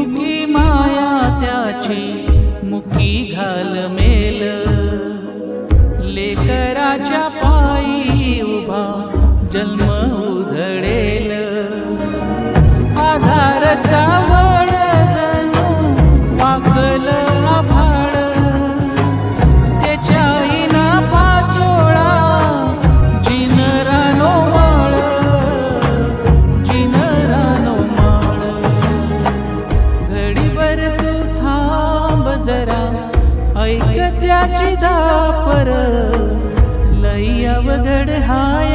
मुखी माया त्याची मुखी घाल मेल. लेकराच्या पायी उभा जन्म उधळेल. आधारचा ऐक त्याची दापर लई अवघड हाय.